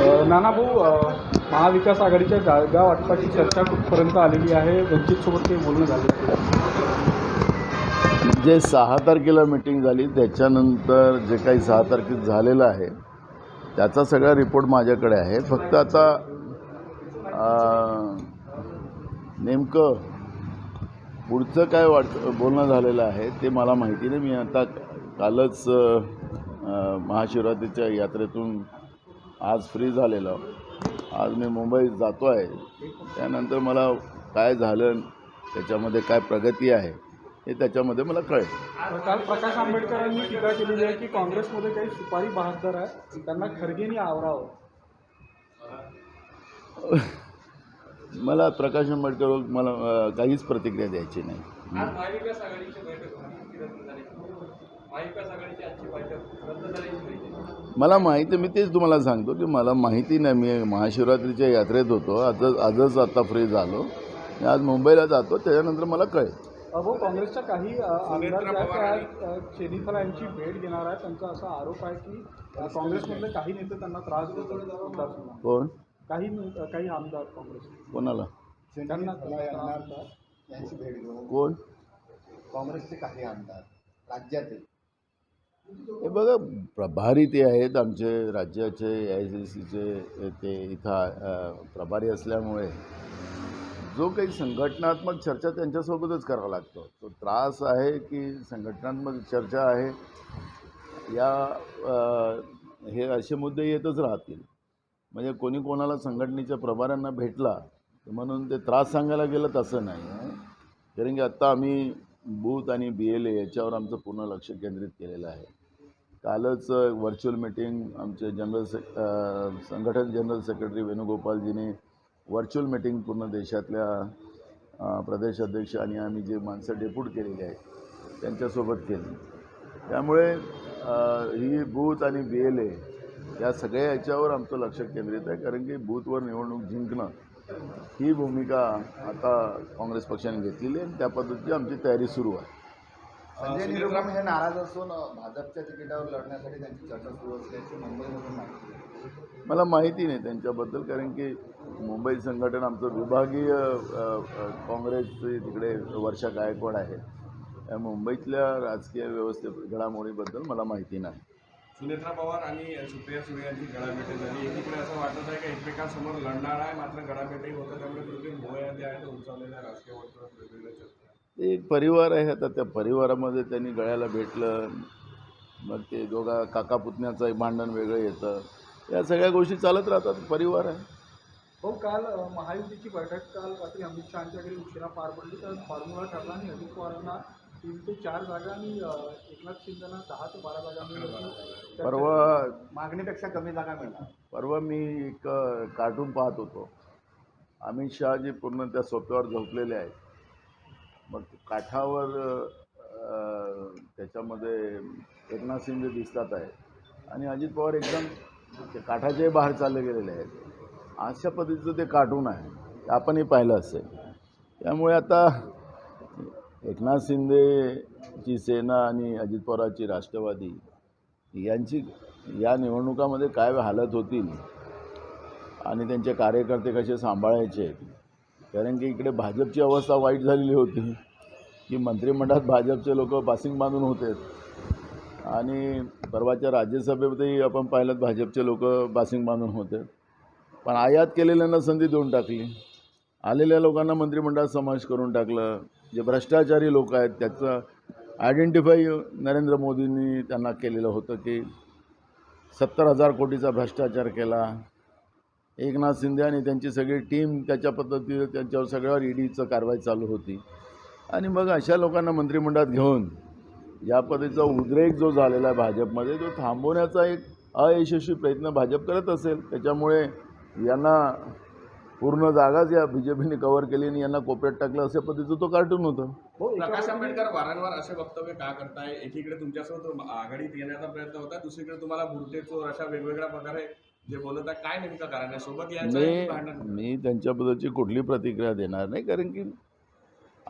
अ, नानाभाऊ अ, महाविकास आघाडीच्या जागा वाटपाची चर्चा कुठपर्यंत आलेली आहे? वंचितसोबत काही बोलणं झालं जे सहा तारखेला मिटिंग झाली त्याच्यानंतर जे काही सहा तारखेत झालेलं आहे त्याचा सगळा रिपोर्ट माझ्याकडे आहे. फक्त आता नेमकं पुढचं काय वाट बोलणं झालेलं आहे ते मला माहिती नाही. मी आता कालच महाशिवरात्रीच्या यात्रेतून आज फ्री झालेलो. आज मी मुंबईत जातो आहे त्यानंतर मला काय झालं त्याच्यामध्ये काय प्रगती आहे हे त्याच्यामध्ये मला कळेल. काल प्रकाश आंबेडकरांनी टीका केलेली आहे की काँग्रेसमध्ये काही सुपारी बहादर आहे त्यांना खरगेनी आवरावं. मला प्रकाश आंबेडकरवर मला काहीच प्रतिक्रिया द्यायची नाही. मला माहिती मी तेच तुम्हाला सांगतो की मला माहिती नाही. मी महाशिवरात्रीच्या यात्रेत होतो आजच आजच आता फ्री झालो. मी आज मुंबईला जातो त्याच्यानंतर मला कळेल. अहो काँग्रेसच्या काही आमदार यांची भेट घेणार आहे त्यांचा असा आरोप आहे की काँग्रेसमधले काही नेते त्यांना त्रास मतदारसंघात. कोण? काही काही आमदार काँग्रेस. कोणाला? त्यांना यांची भेट घेऊन कोण? काँग्रेसचे काही आमदार राज्यातील हे बघा प्रभारी ते आहेत आमचे राज्याचे ए आय सी सीचे ते इथं प्रभारी असल्यामुळे. जो काही संघटनात्मक चर्चा त्यांच्यासोबतच करावा लागतो. तो त्रास आहे की संघटनात्मक चर्चा आहे या हे असे मुद्दे येतच राहतील. म्हणजे कोणी कोणाला संघटनेच्या प्रभाऱ्यांना भेटला म्हणून ते त्रास सांगायला गेलं तसं नाही. आहे कारण की आत्ता आम्ही बूथ आणि बी एल ए याच्यावर आमचं पूर्ण लक्ष केंद्रित केलेलं आहे. कालच व्हर्च्युअल मीटिंग आमचे जनरल से संघटन जनरल सेक्रेटरी वेणुगोपालजीने व्हर्च्युअल मीटिंग पूर्ण देशातल्या प्रदेशाध्यक्ष प्रदेश अध्यक्ष आणि आम्ही जे माणसं डेप्यूट केलेली आहेत त्यांच्यासोबत केली. त्यामुळे ही बूथ आणि बी एल ए या सगळ्या याच्यावर आमचं लक्ष केंद्रित आहे कारण की बूथवर निवडणूक जिंकणं ही भूमिका आता काँग्रेस पक्षाने घेतलेली आहे आणि त्या पद्धतीची आमची तयारी सुरू आहे. संजय निरुपम हे नाराज असून भाजपच्या तिकिटावर लढण्यासाठी त्यांची चर्चा सुरू असल्याची मुंबईमधून माहिती. मला माहिती नाही त्यांच्याबद्दल कारण की मुंबई संघटन आमचं विभागीय काँग्रेसचे तिकडे वर्षा गायकवाड आहे त्या मुंबईतल्या राजकीय व्यवस्थे घडामोडीबद्दल मला माहिती नाही. सुनेत्रा पवार आणि सुप्रिया सुळे यांची गळाभेट झाली. एकीकडे असं वाटत आहे की एकमेकांसमोर लढणार आहे मात्र गळाभेटही होतं. त्यामुळे कृत्रिम भुवया ज्या आहेत उंचावलेल्या राजकीय वर्तुळात वेगवेगळ्या चर्चा. ते एक परिवार आहे आता त्या परिवारामध्ये त्यांनी गळ्याला भेटलं. मग ते दोघा काका पुतण्याचं एक भांडण वेगळं येतं. या सगळ्या गोष्टी चालत राहतात परिवार आहे. हो काल महायुतीची बैठक काल रात्री अमित शहाच्या घरी उशिरा पार पडली. तर फॉर्म्युला ठरला आणि अजित पवारांना तीन ते चार जागा आणि एकनाथ शिंदेना दहा ते बारा जागा परवा मागणीपेक्षा कमी जागा मिळणार. परवा मी एक कार्टून पाहत होतो. अमित शहाजी पूर्ण त्या सोप्यावर झोपलेले आहेत. मग काठावर त्याच्यामध्ये एकनाथ शिंदे दिसतात आहे आणि अजित पवार एकदम ते काठाच्याही बाहेर चालले गेलेले आहेत. अशा पद्धतीचं ते कार्टून आहे. ते आपणही पाहिलं असेल. त्यामुळे आता एकनाथ शिंदेची सेना आणि अजित पवारांची राष्ट्रवादी यांची या निवडणुकामध्ये काय हालत होतील आणि त्यांचे कार्यकर्ते कसे सांभाळायचे? कारण की इकडे भाजपची अवस्था वाईट झालेली होती की मंत्रिमंडळात भाजपचे लोक पासिंग बांधून होते. आणि परवाच्या राज्यसभेतही आपण पाहिलं भाजपचे लोक पासिंग बांधून होते. पण आयात केलेल्यांना संधी देऊन टाकली. आलेल्या लोकांना मंत्रिमंडळात समावेश करून टाकलं. जे भ्रष्टाचारी लोक आहेत त्याचं आयडेंटिफाय नरेंद्र मोदींनी त्यांना केलेलं होतं की सत्तर हजार कोटीचा भ्रष्टाचार केला. एकनाथ शिंदे आणि त्यांची सगळी टीम त्याच्या पद्धतीने त्यांच्यावर सगळ्यावर ईडीचं कारवाई चालू होती. आणि मग अशा लोकांना मंत्रिमंडळात घेऊन या पद्धतीचा उद्रेक जो झालेला आहे भाजपमध्ये तो थांबवण्याचा एक अयशस्वी प्रयत्न भाजप करत असेल. त्याच्यामुळे यांना पूर्ण जागाच या बी जे पीने कव्हर केली आणि यांना कोपऱ्यात टाकलं अशा पद्धतीचं तो कार्टून होतं. हो प्रकाश आंबेडकर वारंवार असे वक्तव्य का करताय? एकीकडे तुमच्यासोबत आघाडीत येण्याचा प्रयत्न होता दुसरीकडे तुम्हाला बुरटे चोर अशा वेगवेगळ्या प्रकारे जे बोलत आहे काय नेमकं कारण आहे? सोबत मी त्यांच्याबद्दलची कुठली प्रतिक्रिया देणार नाही कारण की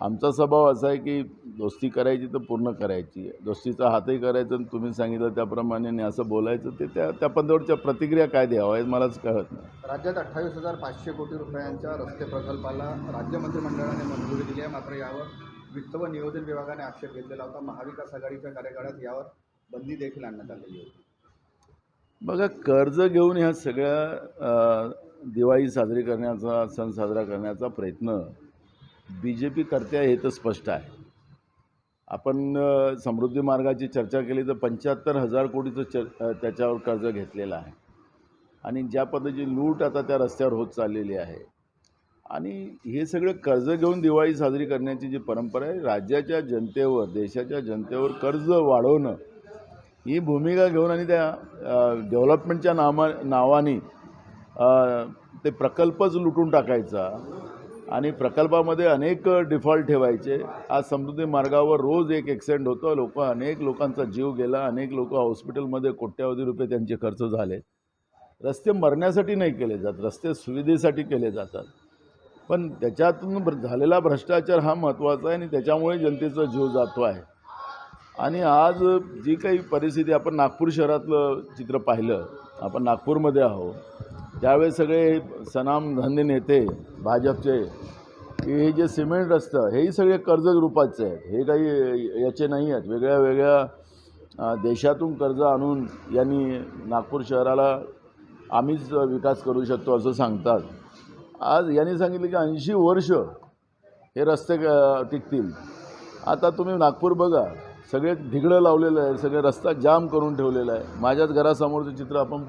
आमचा स्वभाव असा आहे की दोस्ती करायची तर पूर्ण करायची दोस्तीचा हातही करायचं आणि तुम्ही सांगितलं त्याप्रमाणे आणि असं बोलायचं ते त्या त्या पद्धतीच्या प्रतिक्रिया काय द्यावं हे मलाच कळत नाही. राज्यात अठ्ठावीस हजार पाचशे कोटी रुपयांच्या रस्ते प्रकल्पाला राज्य मंत्रिमंडळाने मंजुरी दिली आहे. मात्र यावर वित्त व नियोजन विभागाने आक्षेप घेतलेला होता. महाविकास आघाडीच्या कार्यकाळात यावर बंदी देखील आणण्यात आलेली होती. बघा कर्ज घेऊन ह्या सगळ्या दिवाळी साजरी करण्याचा सण साजरा करण्याचा प्रयत्न बी जे पी करते आहे हे तर स्पष्ट आहे. आपण समृद्धी मार्गाची चर्चा केली तर पंच्याहत्तर हजार कोटीचं चर त्याच्यावर कर्ज घेतलेलं आहे. आणि ज्या पद्धतीची लूट आता त्या रस्त्यावर होत चाललेली आहे. आणि हे सगळं कर्ज घेऊन दिवाळी साजरी करण्याची जी परंपरा आहे राज्याच्या जनतेवर देशाच्या जनतेवर कर्ज वाढवणं ही भूमिका घेऊन आणि त्या डेव्हलपमेंटच्या नामा नावाने ते प्रकल्पच लुटून टाकायचा. आणि प्रकल्पामध्ये अनेक डिफॉल्ट ठेवायचे. आज समृद्धी मार्गावर रोज एक ॲक्सिडेंट होतो. लोक अनेक लोकांचा जीव गेला. अनेक लोक हॉस्पिटलमध्ये कोट्यावधी रुपये त्यांचे खर्च झाले. रस्ते मरण्यासाठी नाही केले जात. रस्ते सुविधेसाठी केले जातात. पण त्याच्यातून भ्र- झालेला भ्रष्टाचार हा महत्त्वाचा आहे आणि त्याच्यामुळे जनतेचा जीव जातो आहे. आणि आज जी काही परिस्थिती आपण नागपूर शहरातलं चित्र पाहिलं. आपण नागपूरमध्ये आहोत. त्यावेळेस सगळे सनामधन्य नेते भाजपचे की हे जे सिमेंट रस्तं हेही सगळे कर्ज रूपाचे आहेत. हे काही याचे नाही आहेत. वेगळ्या वेगळ्या देशातून कर्ज आणून यांनी नागपूर शहराला आम्हीच विकास करू शकतो असं सांगतात. आज यांनी सांगितलं की ऐंशी वर्ष हे रस्ते टिकतील. आता तुम्ही नागपूर बघा. सगळे ढिगळं लावलेलं आहे. सगळे रस्ता जाम करून ठेवलेला आहे. माझ्याच घरासमोरचं चित्र आपण